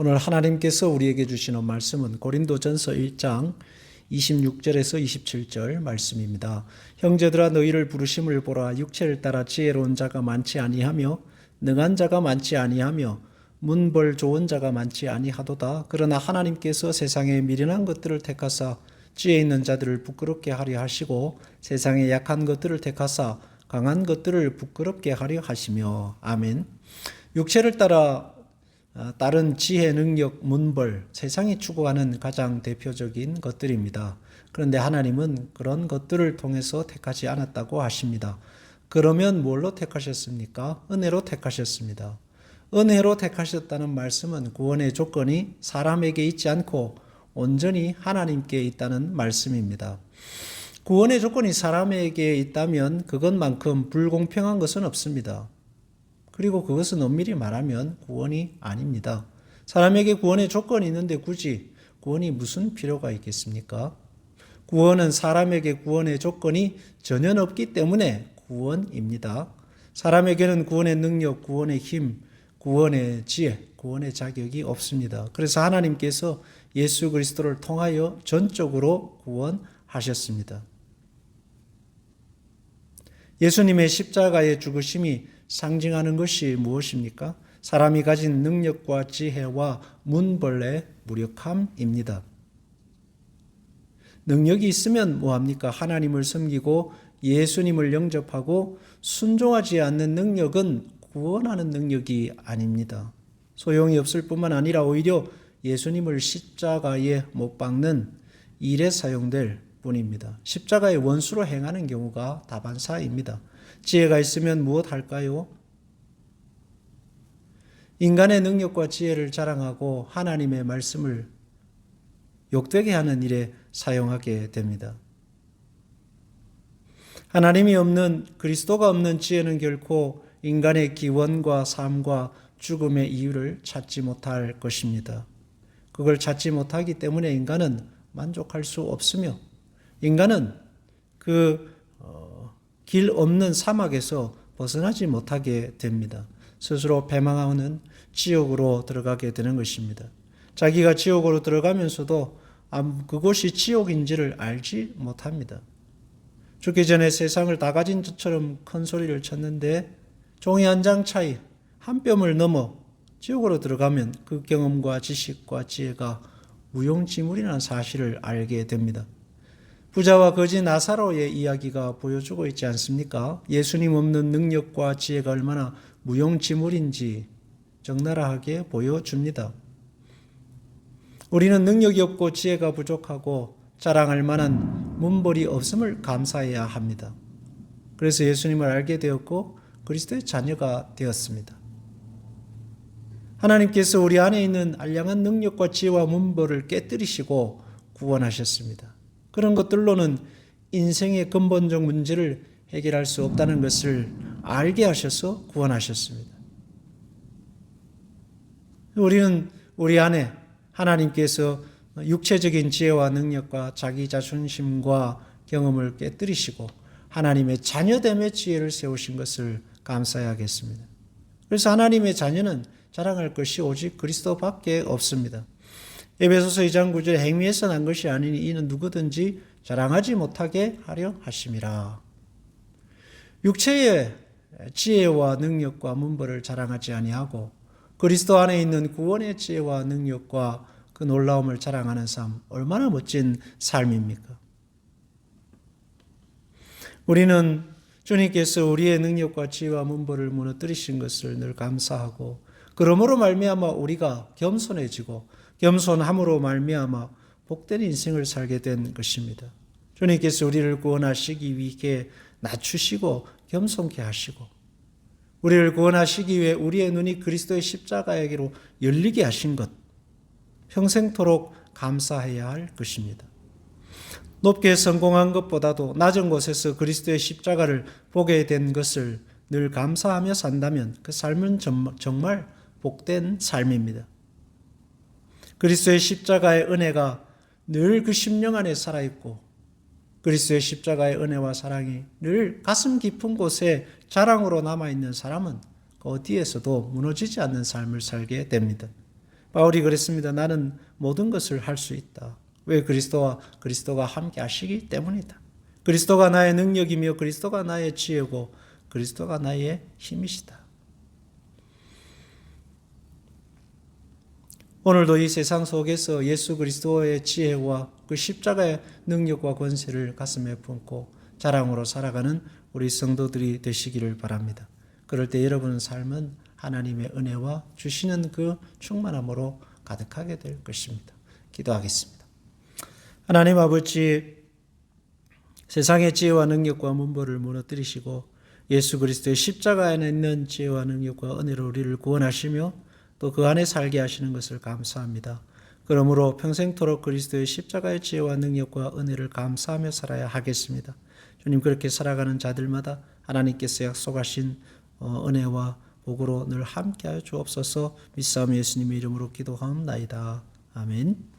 오늘 하나님께서 우리에게 주시는 말씀은 고린도전서 1장 26절에서 27절 말씀입니다. 형제들아 너희를 부르심을 보라 육체를 따라 지혜로운 자가 많지 아니하며 능한 자가 많지 아니하며 문벌 좋은 자가 많지 아니하도다. 그러나 하나님께서 세상에 미련한 것들을 택하사 지혜 있는 자들을 부끄럽게 하려 하시고 세상에 약한 것들을 택하사 강한 것들을 부끄럽게 하려 하시며 아멘. 육체를 따라 아, 다른 지혜, 능력, 문벌, 세상이 추구하는 가장 대표적인 것들입니다. 그런데 하나님은 그런 것들을 통해서 택하지 않았다고 하십니다. 그러면 뭘로 택하셨습니까? 은혜로 택하셨습니다. 은혜로 택하셨다는 말씀은 구원의 조건이 사람에게 있지 않고 온전히 하나님께 있다는 말씀입니다. 구원의 조건이 사람에게 있다면 그것만큼 불공평한 것은 없습니다. 그리고 그것은 엄밀히 말하면 구원이 아닙니다. 사람에게 구원의 조건이 있는데 굳이 구원이 무슨 필요가 있겠습니까? 구원은 사람에게 구원의 조건이 전혀 없기 때문에 구원입니다. 사람에게는 구원의 능력, 구원의 힘, 구원의 지혜, 구원의 자격이 없습니다. 그래서 하나님께서 예수 그리스도를 통하여 전적으로 구원하셨습니다. 예수님의 십자가의 죽으심이 상징하는 것이 무엇입니까? 사람이 가진 능력과 지혜와 문벌의 무력함입니다. 능력이 있으면 뭐합니까? 하나님을 섬기고 예수님을 영접하고 순종하지 않는 능력은 구원하는 능력이 아닙니다. 소용이 없을 뿐만 아니라 오히려 예수님을 십자가에 못 박는 일에 사용될 뿐입니다. 십자가의 원수로 행하는 경우가 다반사입니다. 지혜가 있으면 무엇 할까요? 인간의 능력과 지혜를 자랑하고 하나님의 말씀을 욕되게 하는 일에 사용하게 됩니다. 하나님이 없는 그리스도가 없는 지혜는 결코 인간의 기원과 삶과 죽음의 이유를 찾지 못할 것입니다. 그걸 찾지 못하기 때문에 인간은 만족할 수 없으며 인간은 그 길 없는 사막에서 벗어나지 못하게 됩니다. 스스로 패망하는 지옥으로 들어가게 되는 것입니다. 자기가 지옥으로 들어가면서도 그곳이 지옥인지를 알지 못합니다. 죽기 전에 세상을 다 가진 것처럼 큰 소리를 쳤는데 종이 한 장 차이 한 뼘을 넘어 지옥으로 들어가면 그 경험과 지식과 지혜가 무용지물이라는 사실을 알게 됩니다. 부자와 거지 나사로의 이야기가 보여주고 있지 않습니까? 예수님 없는 능력과 지혜가 얼마나 무용지물인지 적나라하게 보여줍니다. 우리는 능력이 없고 지혜가 부족하고 자랑할 만한 문벌이 없음을 감사해야 합니다. 그래서 예수님을 알게 되었고 그리스도의 자녀가 되었습니다. 하나님께서 우리 안에 있는 알량한 능력과 지혜와 문벌을 깨뜨리시고 구원하셨습니다. 그런 것들로는 인생의 근본적 문제를 해결할 수 없다는 것을 알게 하셔서 구원하셨습니다. 우리는 우리 안에 하나님께서 육체적인 지혜와 능력과 자기 자존심과 경험을 깨뜨리시고 하나님의 자녀됨의 지혜를 세우신 것을 감사해야겠습니다. 그래서 하나님의 자녀는 자랑할 것이 오직 그리스도밖에 없습니다. 에베소서 2장 9절 행위에서 난 것이 아니니 이는 누구든지 자랑하지 못하게 하려 하심이라. 육체의 지혜와 능력과 문벌을 자랑하지 아니하고 그리스도 안에 있는 구원의 지혜와 능력과 그 놀라움을 자랑하는 삶 얼마나 멋진 삶입니까? 우리는 주님께서 우리의 능력과 지혜와 문벌을 무너뜨리신 것을 늘 감사하고 그러므로 말미암아 우리가 겸손해지고 겸손함으로 말미암아 복된 인생을 살게 된 것입니다. 주님께서 우리를 구원하시기 위해 낮추시고 겸손케 하시고 우리를 구원하시기 위해 우리의 눈이 그리스도의 십자가에게로 열리게 하신 것 평생토록 감사해야 할 것입니다. 높게 성공한 것보다도 낮은 곳에서 그리스도의 십자가를 보게 된 것을 늘 감사하며 산다면 그 삶은 정말 복된 삶입니다. 그리스도의 십자가의 은혜가 늘 그 심령 안에 살아있고 그리스도의 십자가의 은혜와 사랑이 늘 가슴 깊은 곳에 자랑으로 남아있는 사람은 그 어디에서도 무너지지 않는 삶을 살게 됩니다. 바울이 그랬습니다. 나는 모든 것을 할 수 있다. 왜 그리스도와 그리스도가 함께 하시기 때문이다. 그리스도가 나의 능력이며 그리스도가 나의 지혜고 그리스도가 나의 힘이시다. 오늘도 이 세상 속에서 예수 그리스도의 지혜와 그 십자가의 능력과 권세를 가슴에 품고 자랑으로 살아가는 우리 성도들이 되시기를 바랍니다. 그럴 때 여러분의 삶은 하나님의 은혜와 주시는 그 충만함으로 가득하게 될 것입니다. 기도하겠습니다. 하나님 아버지 세상의 지혜와 능력과 문벌을 무너뜨리시고 예수 그리스도의 십자가 안에 있는 지혜와 능력과 은혜로 우리를 구원하시며 또 그 안에 살게 하시는 것을 감사합니다. 그러므로 평생토록 그리스도의 십자가의 지혜와 능력과 은혜를 감사하며 살아야 하겠습니다. 주님 그렇게 살아가는 자들마다 하나님께서 약속하신 어, 은혜와 복으로 늘 함께하여 주옵소서. 믿사오며 예수님의 이름으로 기도하옵나이다. 아멘.